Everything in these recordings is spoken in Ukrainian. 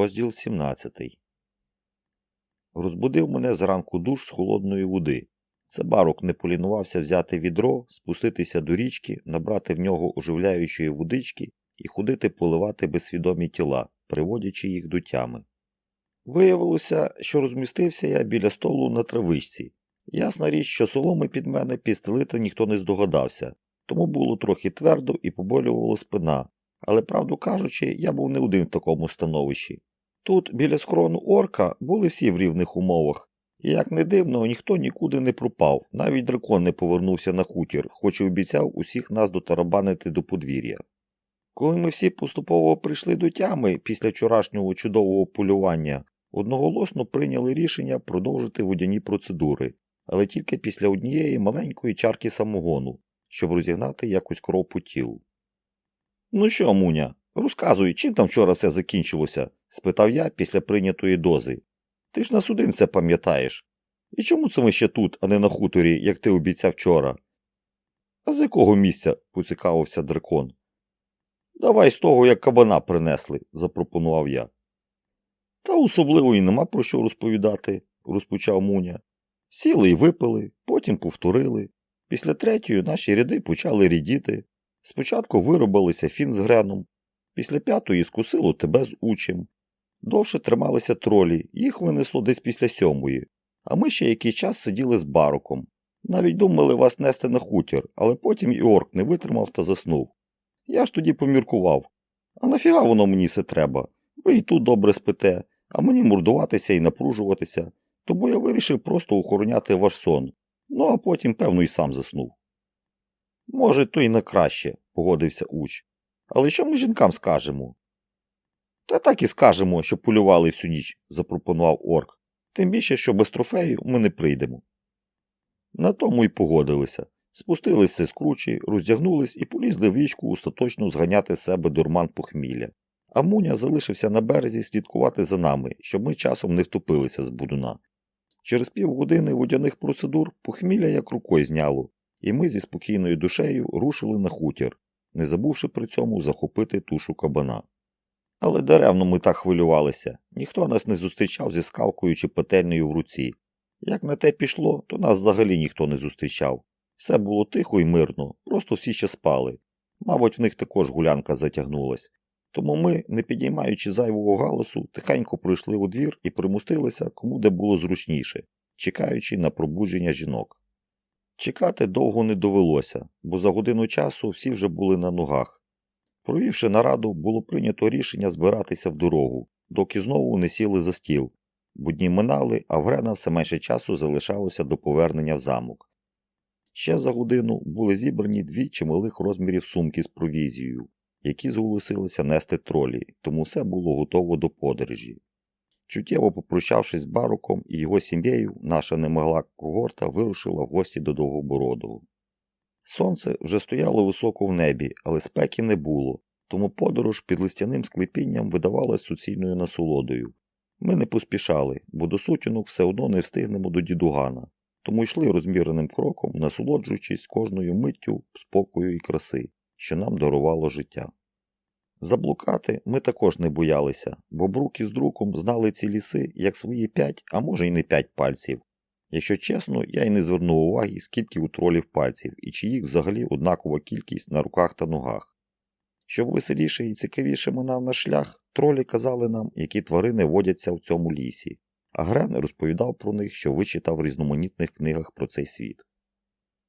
Розділ 17 Розбудив мене зранку душ з холодної води. Це барок не полінувався взяти відро, спуститися до річки, набрати в нього оживляючої водички і ходити поливати безсвідомі тіла, приводячи їх до тями. Виявилося, що розмістився я біля столу на травичці. Ясна річ, що соломи під мене підстелити ніхто не здогадався, тому було трохи твердо і поболювала спина, але, правду кажучи, я був не один в такому становищі. Тут, біля схорону орка, були всі в рівних умовах, і як не дивно, ніхто нікуди не пропав, навіть дракон не повернувся на хутір, хоч і обіцяв усіх нас дотарабанити до подвір'я. Коли ми всі поступово прийшли до тями після вчорашнього чудового полювання, одноголосно прийняли рішення продовжити водяні процедури, але тільки після однієї маленької чарки самогону, щоб розігнати якось кров по тілу. Ну що, Муня, розказуй, чим там вчора все закінчилося? Спитав я після прийнятої дози. Ти ж нас один це пам'ятаєш. І чому це ми ще тут, а не на хуторі, як ти обіцяв вчора? А з якого місця? поцікавився дракон. Давай з того, як кабана принесли, запропонував я. Та особливо і нема про що розповідати, розпочав Муня. Сіли і випили, потім повторили. Після третьої наші ряди почали рідіти. Спочатку виробилися фін з греном, після п'ятої скусило тебе з учим. Довше трималися тролі, їх винесло десь після сьомої, а ми ще який час сиділи з бароком. Навіть думали вас нести на хутір, але потім і орк не витримав та заснув. Я ж тоді поміркував. А нафіга воно мені все треба? Ви і тут добре спите, а мені мордуватися і напружуватися, тому я вирішив просто охороняти ваш сон, ну а потім, певно, і сам заснув. Може, то й на краще, погодився уч. Але що ми жінкам скажемо? Та так і скажемо, що полювали всю ніч, запропонував орк. Тим більше, що без трофею ми не прийдемо. На тому й погодилися. Спустилися з кручі, роздягнулись і полізли в річку остаточно зганяти себе дурман похмілля. А Муня залишився на березі слідкувати за нами, щоб ми часом не втопилися з будуна. Через півгодини водяних процедур похмілля як рукою зняло, і ми зі спокійною душею рушили на хутір, не забувши при цьому захопити тушу кабана. Але даремно ми так хвилювалися, ніхто нас не зустрічав зі скалкою чи петельнею в руці. Як на те пішло, то нас взагалі ніхто не зустрічав. Все було тихо і мирно, просто всі ще спали. Мабуть, в них також гулянка затягнулась. Тому ми, не підіймаючи зайвого галасу, тихенько пройшли у двір і примустилися, кому де було зручніше, чекаючи на пробудження жінок. Чекати довго не довелося, бо за годину часу всі вже були на ногах. Провівши нараду, було прийнято рішення збиратися в дорогу, доки знову не сіли за стіл. Будні минали, а в Грена все менше часу залишалося до повернення в замок. Ще за годину були зібрані дві чималих розмірів сумки з провізією, які зголосилися нести тролі, тому все було готово до подорожі. Чуттєво попрощавшись з бароком і його сім'єю, наша немогла когорта вирушила в гості до Довгобородого. Сонце вже стояло високо в небі, але спеки не було, тому подорож під листяним склепінням видавалась суцільною насолодою. Ми не поспішали, бо до сутінок все одно не встигнемо до дідугана, тому йшли розміреним кроком, насолоджуючись кожною миттю спокою і краси, що нам дарувало життя. Заблукати ми також не боялися, бо брук із друком знали ці ліси як свої п'ять, а може й не п'ять пальців. Якщо чесно, я й не звернув уваги, скільки у тролів пальців і чи їх взагалі однакова кількість на руках та ногах. Щоб веселіше і цікавіше минав наш шлях, тролі казали нам, які тварини водяться в цьому лісі, а Грен розповідав про них, що вичитав в різноманітних книгах про цей світ.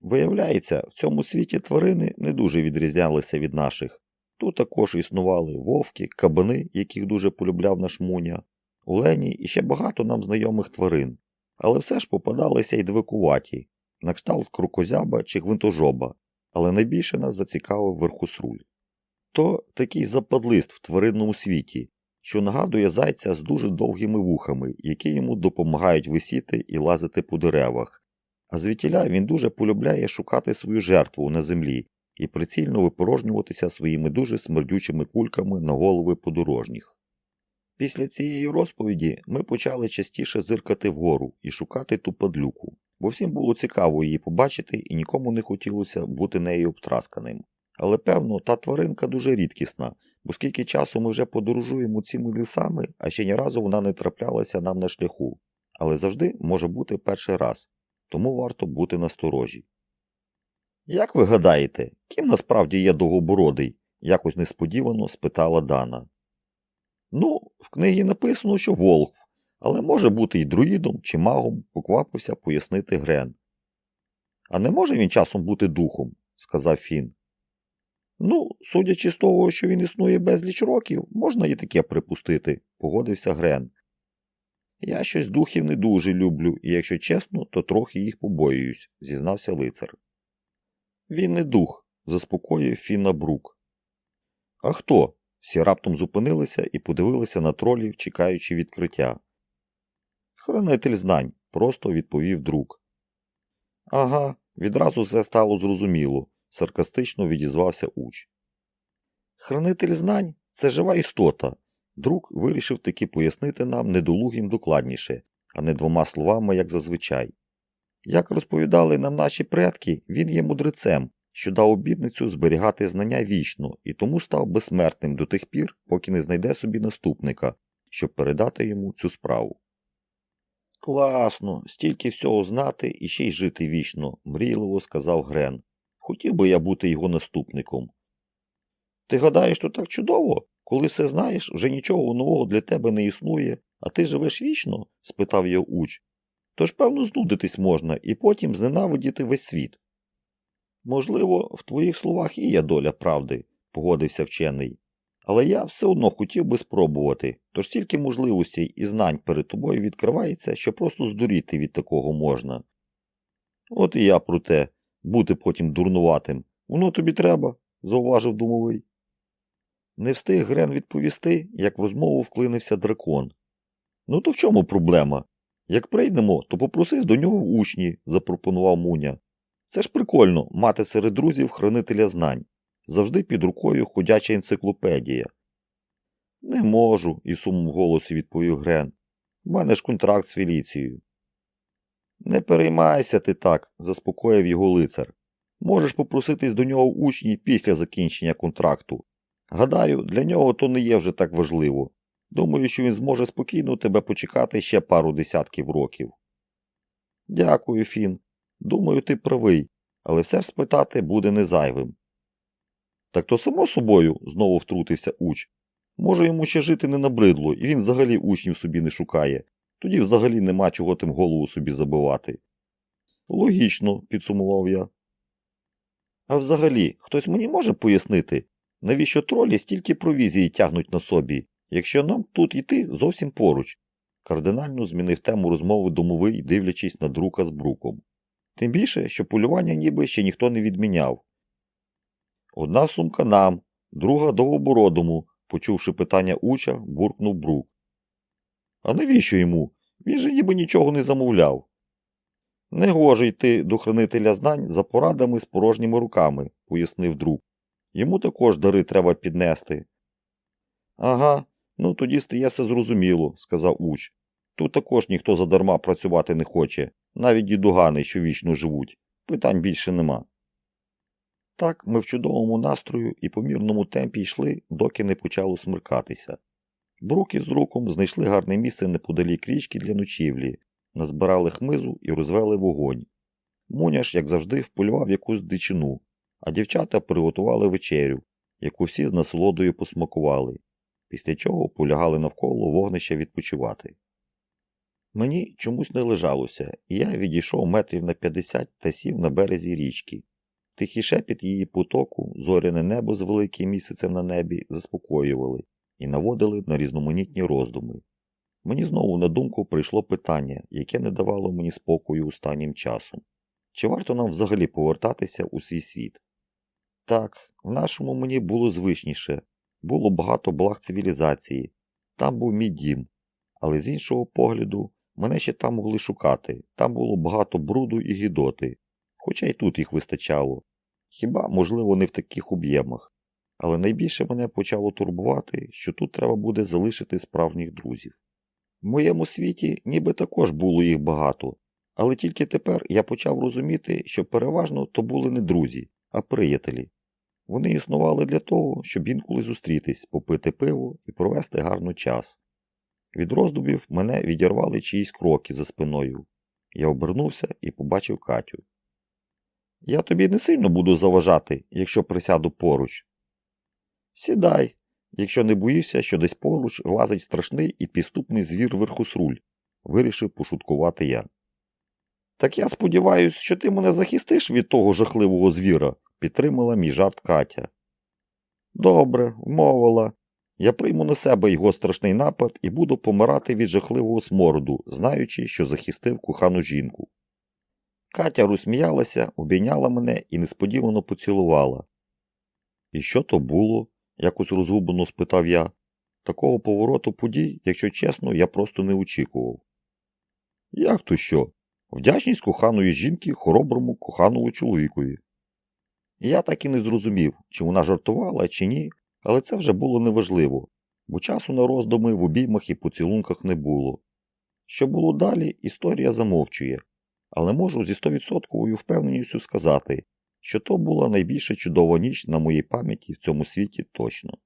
Виявляється, в цьому світі тварини не дуже відрізнялися від наших. Тут також існували вовки, кабани, яких дуже полюбляв наш муня, олені і ще багато нам знайомих тварин, але все ж попадалися й двикуваті, на кшталт крукозяба чи гвинтожоба, але найбільше нас зацікавив верхусруль. То такий западлист в тваринному світі, що нагадує зайця з дуже довгими вухами, які йому допомагають висіти і лазити по деревах, а звідтіля він дуже полюбляє шукати свою жертву на землі і прицільно випорожнюватися своїми дуже смердючими кульками на голови подорожніх. Після цієї розповіді ми почали частіше зиркати вгору і шукати ту падлюку, бо всім було цікаво її побачити і нікому не хотілося бути нею обтрасканим. Але певно, та тваринка дуже рідкісна, бо скільки часу ми вже подорожуємо цими лісами, а ще ні разу вона не траплялася нам на шляху. Але завжди може бути перший раз, тому варто бути насторожі. Як ви гадаєте, ким насправді є довгобородий? якось несподівано спитала Дана. Ну, в книгі написано, що Волхв, але може бути і друїдом чи магом, поквапився пояснити Грен. А не може він часом бути духом, сказав Фін. Ну, судячи з того, що він існує безліч років, можна і таке припустити, погодився Грен. Я щось духів не дуже люблю, і якщо чесно, то трохи їх побоююсь, зізнався лицар. Він не дух, заспокоїв Фіна Брук. А хто? Всі раптом зупинилися і подивилися на тролів, чекаючи відкриття. Хранитель знань, просто відповів друг. Ага, відразу все стало зрозуміло, саркастично відізвався уч. Хранитель знань це жива істота. Друг вирішив таки пояснити нам недолугим докладніше, а не двома словами, як зазвичай. Як розповідали нам наші предки, він є мудрецем, що дав обітницю зберігати знання вічно і тому став безсмертним до тих пір, поки не знайде собі наступника, щоб передати йому цю справу. Класно, стільки всього знати і ще й жити вічно, мрійливо сказав Грен. Хотів би я бути його наступником. Ти гадаєш, що так чудово? Коли все знаєш, вже нічого нового для тебе не існує, а ти живеш вічно? спитав його уч. Тож, певно, знудитись можна і потім зненавидіти весь світ. Можливо, в твоїх словах і є доля правди, погодився вчений. Але я все одно хотів би спробувати, тож тільки можливостей і знань перед тобою відкривається, що просто здуріти від такого можна. От і я про те, бути потім дурнуватим. Воно тобі треба, зауважив думовий. Не встиг Грен відповісти, як в розмову вклинився дракон. Ну то в чому проблема? Як прийдемо, то попроси до нього в учні, запропонував Муня. Це ж прикольно мати серед друзів хранителя знань. Завжди під рукою ходяча енциклопедія. Не можу, із сумом голосі відповів Грен. У мене ж контракт з Феліцією. Не переймайся ти так, заспокоїв його лицар. Можеш попроситись до нього учні після закінчення контракту. Гадаю, для нього то не є вже так важливо. Думаю, що він зможе спокійно тебе почекати ще пару десятків років. Дякую, Фін. Думаю, ти правий, але все ж спитати буде не зайвим. Так то само собою, знову втрутився уч. Може йому ще жити не набридло, і він взагалі учнів собі не шукає. Тоді взагалі нема чого тим голову собі забивати. Логічно, підсумував я. А взагалі, хтось мені може пояснити, навіщо тролі стільки провізії тягнуть на собі, якщо нам тут іти зовсім поруч? Кардинально змінив тему розмови домовий, дивлячись на друка з бруком. Тим більше, що полювання ніби ще ніхто не відміняв. Одна сумка нам, друга довгобородому, почувши питання уча, буркнув брук. А навіщо йому? Він же ніби нічого не замовляв. Не гоже йти до хранителя знань за порадами з порожніми руками, пояснив друг. Йому також дари треба піднести. Ага, ну тоді стає все зрозуміло, сказав уч. Тут також ніхто задарма працювати не хоче, навіть дідугани, що вічно живуть. Питань більше нема. Так ми в чудовому настрою і помірному темпі йшли, доки не почало смеркатися. Брук із руком знайшли гарне місце неподалік річки для ночівлі, назбирали хмизу і розвели вогонь. Муняш, як завжди, вполював якусь дичину, а дівчата приготували вечерю, яку всі з насолодою посмакували, після чого полягали навколо вогнища відпочивати. Мені чомусь не лежалося, і я відійшов метрів на 50 та сів на березі річки. Тихий шепіт її потоку, зоряне небо з великим місяцем на небі заспокоювали і наводили на різноманітні роздуми. Мені знову на думку прийшло питання, яке не давало мені спокою останнім часом. Чи варто нам взагалі повертатися у свій світ? Так, в нашому мені було звичніше, було багато благ цивілізації, там був мій дім, але з іншого погляду, мене ще там могли шукати, там було багато бруду і гідоти, хоча й тут їх вистачало. Хіба, можливо, не в таких об'ємах. Але найбільше мене почало турбувати, що тут треба буде залишити справжніх друзів. В моєму світі ніби також було їх багато, але тільки тепер я почав розуміти, що переважно то були не друзі, а приятелі. Вони існували для того, щоб інколи зустрітись, попити пиво і провести гарно час. Від роздумів мене відірвали чиїсь кроки за спиною. Я обернувся і побачив Катю. Я тобі не сильно буду заважати, якщо присяду поруч. Сідай, якщо не боїшся, що десь поруч лазить страшний і підступний звір верхосруль, вирішив пошуткувати я. Так я сподіваюся, що ти мене захистиш від того жахливого звіра, підтримала мій жарт Катя. Добре, вмовила. Я прийму на себе його страшний напад і буду помирати від жахливого смороду, знаючи, що захистив кохану жінку. Катя розсміялася, обійняла мене і несподівано поцілувала. І що то було? якось розгублено спитав я. Такого повороту подій, якщо чесно, я просто не очікував. Як то що? Вдячність коханої жінки хороброму коханому чоловікові. Я так і не зрозумів, чи вона жартувала, чи ні, але це вже було неважливо, бо часу на роздуми в обіймах і поцілунках не було. Що було далі, історія замовчує, але можу зі стовідсотковою впевненістю сказати, що то була найбільша чудова ніч на моїй пам'яті в цьому світі точно.